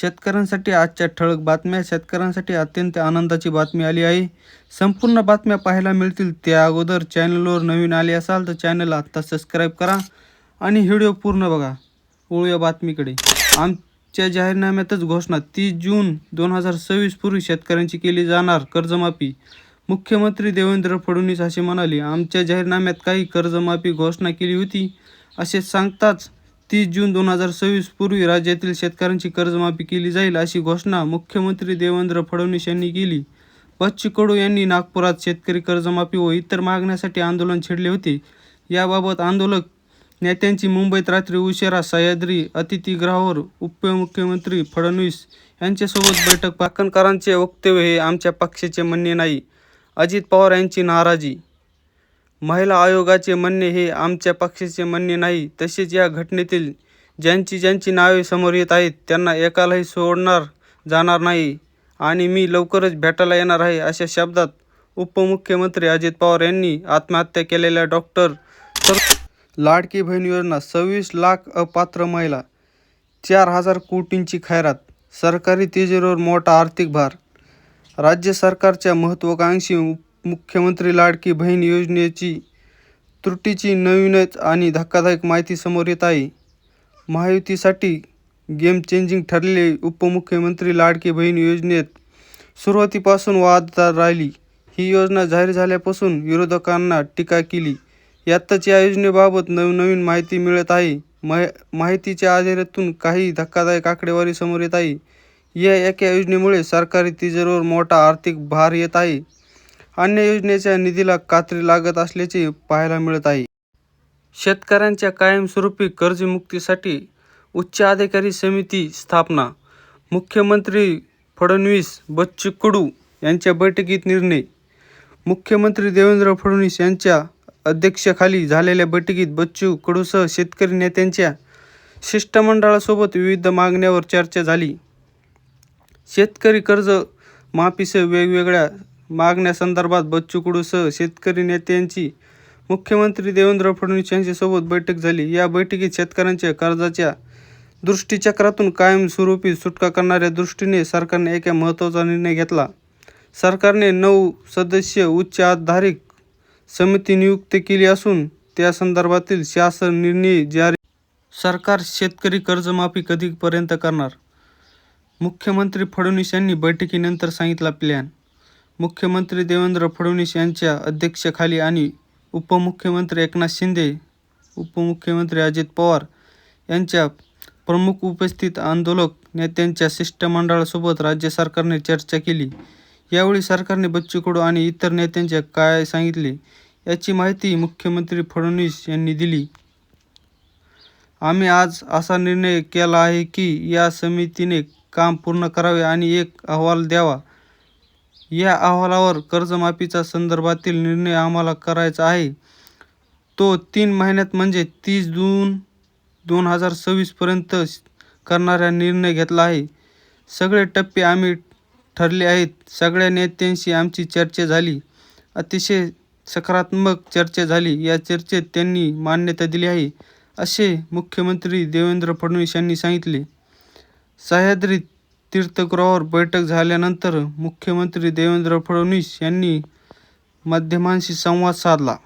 शेतकऱ्यांसाठी आजच्या ठळक बातम्या शेतकऱ्यांसाठी अत्यंत आनंदाची बातमी आली आहे. संपूर्ण बातम्या पाहायला मिळतील त्या अगोदर चॅनलवर नवीन आले असाल तर चॅनल आत्ता सबस्क्राईब करा आणि व्हिडिओ पूर्ण बघा. वळूया बातमीकडे. आमच्या जाहीरनाम्यातच घोषणा तीस जून दोन हजार सव्वीस पूर्वी शेतकऱ्यांची केली जाणार कर्जमाफी. मुख्यमंत्री देवेंद्र फडणवीस असे म्हणाले आमच्या जाहीरनाम्यात काही कर्जमाफी घोषणा केली होती असे सांगताच तीस जून दोन हजार सव्वीस पूर्वी राज्यातील शेतकऱ्यांची कर्जमाफी केली जाईल अशी घोषणा मुख्यमंत्री देवेंद्र फडणवीस यांनी केली. बच्चू कडू यांनी नागपुरात शेतकरी कर्जमाफी व इतर मागण्यासाठी आंदोलन छेडले होते. याबाबत आंदोलक नेत्यांची मुंबईत रात्री उशिरा सह्याद्री अतिथीगृहावर उपमुख्यमंत्री फडणवीस यांच्यासोबत बैठक पाकणकरांचे वक्तव्य हे आमच्या पक्षाचे म्हणणे नाही. अजित पवार यांची नाराजी महिला आयोगाचे म्हणणे हे आमच्या पक्षाचे म्हणणे नाही. तसेच या घटनेतील ज्यांची ज्यांची नावे समोर येत आहेत त्यांना एकालाही सोडणार जाणार नाही. आणि मी लवकरच भेटायला येणार आहे अशा शब्दात उपमुख्यमंत्री अजित पवार यांनी आत्महत्या केलेल्या डॉक्टर लाडकी बहीण योजना सव्वीस लाख अपात्र महिला चार हजार कोटींची खैरात सरकारी तिजोरीवर मोठा आर्थिक भार. राज्य सरकारच्या महत्त्वाकांक्षी मुख्यमंत्री लाडकी बहीण योजनेची त्रुटीची नवीनच आणि धक्कादायक माहिती समोर येत आहे. महायुतीसाठी गेम चेंजिंग ठरलेले उपमुख्यमंत्री लाडकी बहीण योजनेत सुरुवातीपासून वादात राहिली. ही योजना जाहीर झाल्यापासून विरोधकांना टीका केली. यातच या योजनेबाबत नवनवीन माहिती मिळत आहे. मा माहितीच्या आधारातून काही धक्कादायक आकडेवारी समोर येत आहे. या एका योजनेमुळे सरकारी तिजोरीवर मोठा आर्थिक भार येत आहे. अन्य योजनेच्या निधीला कात्री लागत असल्याचे पाहायला मिळत आहे. शेतकऱ्यांच्या कायमस्वरूपी कर्जमुक्तीसाठी उच्च अधिकारी समिती स्थापना मुख्यमंत्री फडणवीस बच्चू कडू यांच्या बैठकीत निर्णय. मुख्यमंत्री देवेंद्र फडणवीस यांच्या अध्यक्षाखाली झालेल्या बैठकीत बच्चू कडूसह शेतकरी नेत्यांच्या शिष्टमंडळासोबत विविध मागण्यांवर चर्चा झाली. शेतकरी कर्ज माफीसह वेगवेगळ्या मागण्यासंदर्भात बच्चू कडूसह शेतकरी नेत्यांची मुख्यमंत्री देवेंद्र फडणवीस यांच्यासोबत बैठक झाली. या बैठकीत शेतकऱ्यांच्या कर्जाच्या दृष्टीचक्रातून कायमस्वरूपी सुटका करणाऱ्या दृष्टीने सरकारने एक महत्त्वाचा निर्णय घेतला. सरकारने नऊ सदस्य उच्च आधारित समिती नियुक्त केली असून त्या संदर्भातील शासन निर्णय जारी सरकार शेतकरी कर्जमाफी कधीपर्यंत करणार? मुख्यमंत्री फडणवीस यांनी बैठकीनंतर सांगितला प्लॅन मुख्यमंत्री देवेंद्र फडणवीस यांच्या अध्यक्षतेखाली आणि उपमुख्यमंत्री एकनाथ शिंदे उपमुख्यमंत्री अजित पवार यांच्या प्रमुख उपस्थित आंदोलक नेत्यांच्या शिष्टमंडळासोबत राज्य सरकारने चर्चा केली. यावेळी सरकारने बच्चू कडू आणि इतर नेत्यांच्या काय सांगितले याची माहिती मुख्यमंत्री फडणवीस यांनी दिली. आम्ही आज असा निर्णय केला आहे की या समितीने काम पूर्ण करावे आणि एक अहवाल द्यावा. या अहवालावर कर्जमाफीचा संदर्भातील निर्णय आम्हाला करायचा आहे. तो तीन महिन्यात म्हणजे तीस जून दोन हजार सव्वीसपर्यंत करणारा निर्णय घेतला आहे. सगळे टप्पे आम्ही ठरले आहेत. सगळ्या नेत्यांशी आमची चर्चा झाली. अतिशय सकारात्मक चर्चा झाली. या चर्चेत त्यांनी मान्यता दिली आहे असे मुख्यमंत्री देवेंद्र फडणवीस यांनी सांगितले. सह्याद्रीत तीर्थगृहावर बैठक झाल्यानंतर मुख्यमंत्री देवेंद्र फडणवीस यांनी माध्यमांशी संवाद साधला.